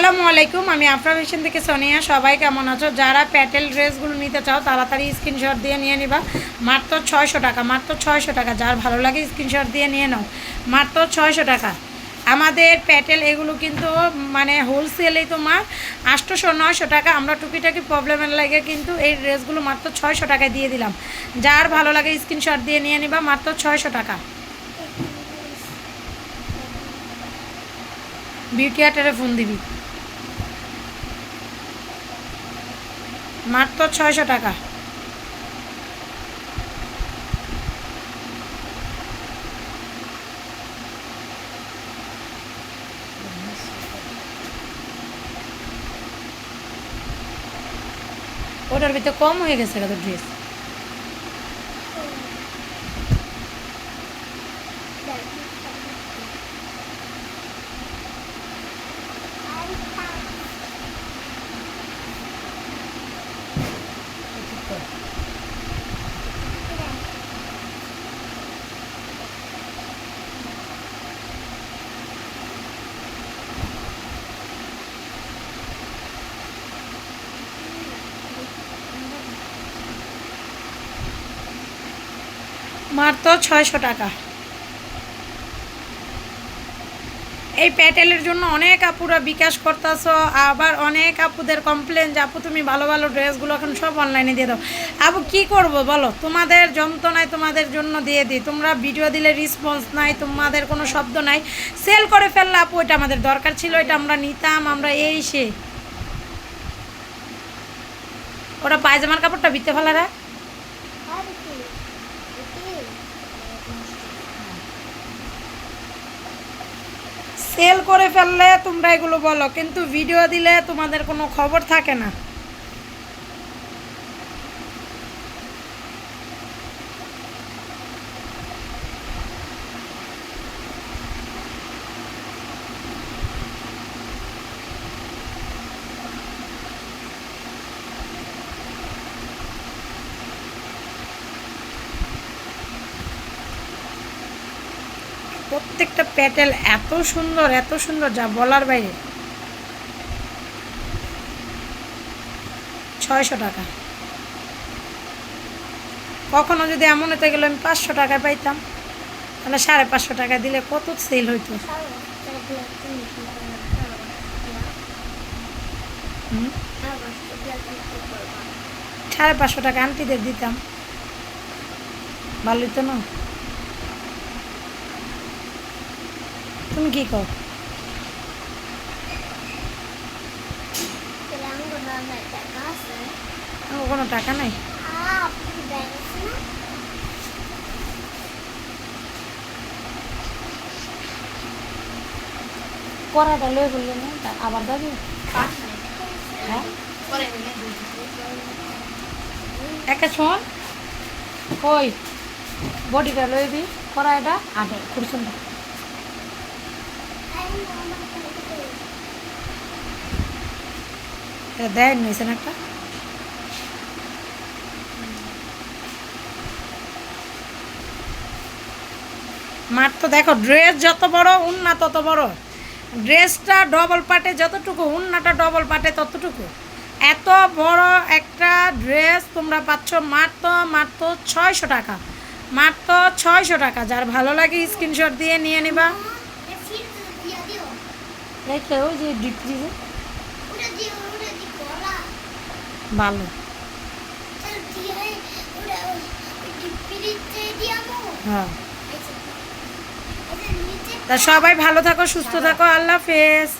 আসসালামু আলাইকুম, আমি আফরা ফ্যাশন থেকে সোনিয়া। সবাই কেমন আছো? যারা প্যাটেল ড্রেসগুলো নিতে চাও, তাড়াতাড়ি স্ক্রিনশট দিয়ে নিয়ে নিবা। মাত্র ছয়শো টাকা, মাত্র ছয়শো টাকা। যার ভালো লাগে স্ক্রিনশট দিয়ে নিয়ে নাও। মাত্র ছয়শো টাকা। আমাদের প্যাটেল, এগুলো কিন্তু মানে হোলসেলেই তোমার আটশোশো, নয়শো টাকা। আমরা টুকিটাকি প্রবলেমের লাগে কিন্তু এই ড্রেসগুলো মাত্র ছয়শো টাকায় দিয়ে দিলাম। যার ভালো লাগে স্ক্রিনশট দিয়ে নিয়ে নিবা, মাত্র ছয়শো টাকা। বিউটি আর্টারে ফোন দিবি। মাত্র ছয়শো টাকা। ওটার ভিতরে কম হয়ে গেছে ড্রেস মাত্র ছয়শো টাকা। এই প্যাটেলের জন্য অনেক আপুরা বিকাশ করতেছো, আবার অনেক আপুদের কমপ্লেন যে, আপু, তুমি ভালো ভালো ড্রেসগুলো এখন সব অনলাইনে দিয়ে দাও। আপু, কি করব বলো? তোমাদের যন্ত্রণায় তোমাদের জন্য দিয়ে দিই। তোমরা ভিডিও দিলে রেসপন্স নাই, তোমাদের কোনো শব্দ নাই। সেল করে ফেললে আপু, এটা আমাদের দরকার ছিল, এটা আমরা নিতাম, আমরা এই সে। ওটা পায়জামার কাপড়টা ভিতে ফেলা রাখ সেল করে ফেললে তোমরা এগুলো বলো কিন্তু ভিডিও দিলে তোমাদের কোনো খবর থাকে না। প্রত্যেকটা প্যাটেল এত সুন্দর এত সুন্দর, যা বলার বাইরে। ছয়শো টাকা। কখনো যদি এমন হতে গেলে আমি পাঁচশো টাকায় পাইতাম। তাহলে সাড়ে পাঁচশো টাকা দিলে কত সেল হইতো? সাড়ে পাঁচশো টাকা আন্টিদের দিতাম। ভালোই তো না? তুমি কি কর কোনো টাকা নাই? কড়াটা লয়ে বললে না আবার দাবি হ্যাঁ? একে শোন, কই? বডিটা লয়ে দি কড়াইটা আগে খুরসুনটা এটা দেয় নিয়েছেন একটা। মার তো দেখো ড্রেস যত বড় উন্না তত বড়। ড্রেসটা ডবল পাটে যতটুকু উন্নাটা ডবল পাটে ততটুকু। এত বড় একটা ড্রেস তোমরা পাচ্ছ মাত্র মাত্র ছয়শো টাকা। মাত্র ছয়শো টাকা। যার ভালো লাগে স্ক্রিনশট দিয়ে নিয়ে নিবা। দেখে ওই যে ডিপ ভালো। হ্যাঁ। তা সবাই ভালো থাকো সুস্থ থাকো আল্লাহ হাফেজ।